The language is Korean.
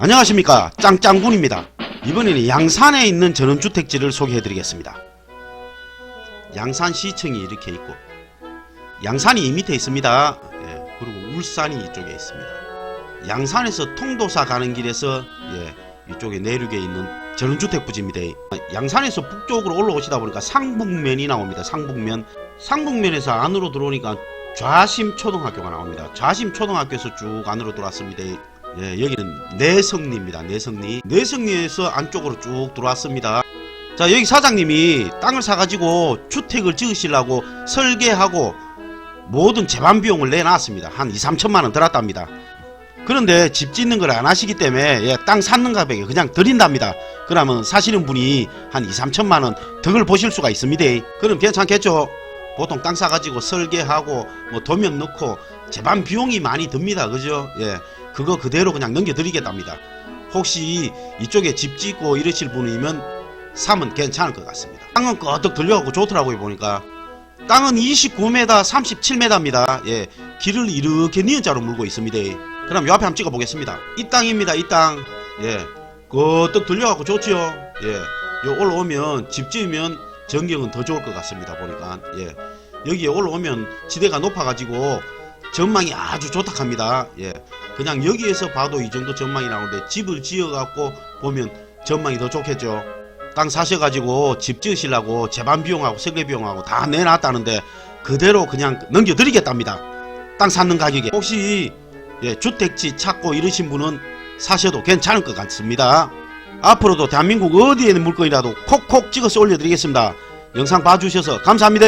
안녕하십니까 짱짱군입니다. 이번에는 양산에 있는 전원주택지를 소개해드리겠습니다. 양산시청이 이렇게 있고 양산이 이 밑에 있습니다. 예, 그리고 울산이 이쪽에 있습니다. 양산에서 통도사 가는 길에서 예, 이쪽에 내륙에 있는 전원주택 부지입니다. 양산에서 북쪽으로 올라오시다 보니까 상북면이 나옵니다. 상북면 상북면에서 안으로 들어오니까 좌심 초등학교가 나옵니다. 좌심 초등학교에서 쭉 안으로 들어왔습니다. 예, 여기는 내성리입니다. 내성리. 내성리에서 안쪽으로 쭉 들어왔습니다. 자, 여기 사장님이 땅을 사가지고 주택을 지으시려고 설계하고 모든 재반 비용을 내놨습니다. 한 2, 3천만 원 들었답니다. 그런데 집 짓는 걸 안 하시기 때문에 예, 땅 샀는 가격에 그냥 드린답니다. 그러면 사시는 분이 한 2, 3천만 원 덕을 보실 수가 있습니다. 그럼 괜찮겠죠? 보통 땅 사가지고 설계하고 뭐 도면 넣고 재반 비용이 많이 듭니다. 그죠? 예. 그거 그대로 그냥 넘겨드리겠답니다. 혹시 이쪽에 집 짓고 이러실 분이면 사면 괜찮을 것 같습니다. 땅은 끄덕 들려갖고 좋더라고요 보니까 땅은 29m 37m입니다. 예, 길을 이렇게 니은자로 물고 있습니다. 그럼 요 앞에 한번 찍어 보겠습니다. 이 땅입니다. 이 땅. 예, 끄덕 들려갖고 좋지요. 예, 요 올라오면 집 지으면 전경은 더 좋을 것 같습니다. 보니까 예, 여기에 올라오면 지대가 높아가지고 전망이 아주 좋다 합니다. 예. 그냥 여기에서 봐도 이 정도 전망이 나오는데 집을 지어갖고 보면 전망이 더 좋겠죠. 땅 사셔가지고 집 지으시려고 재반 비용하고 설계 비용하고 다 내놨다는데 그대로 그냥 넘겨드리겠답니다. 땅 샀는 가격에 혹시 예, 주택지 찾고 이러신 분은 사셔도 괜찮을 것 같습니다. 앞으로도 대한민국 어디에 있는 물건이라도 콕콕 찍어서 올려드리겠습니다. 영상 봐주셔서 감사합니다.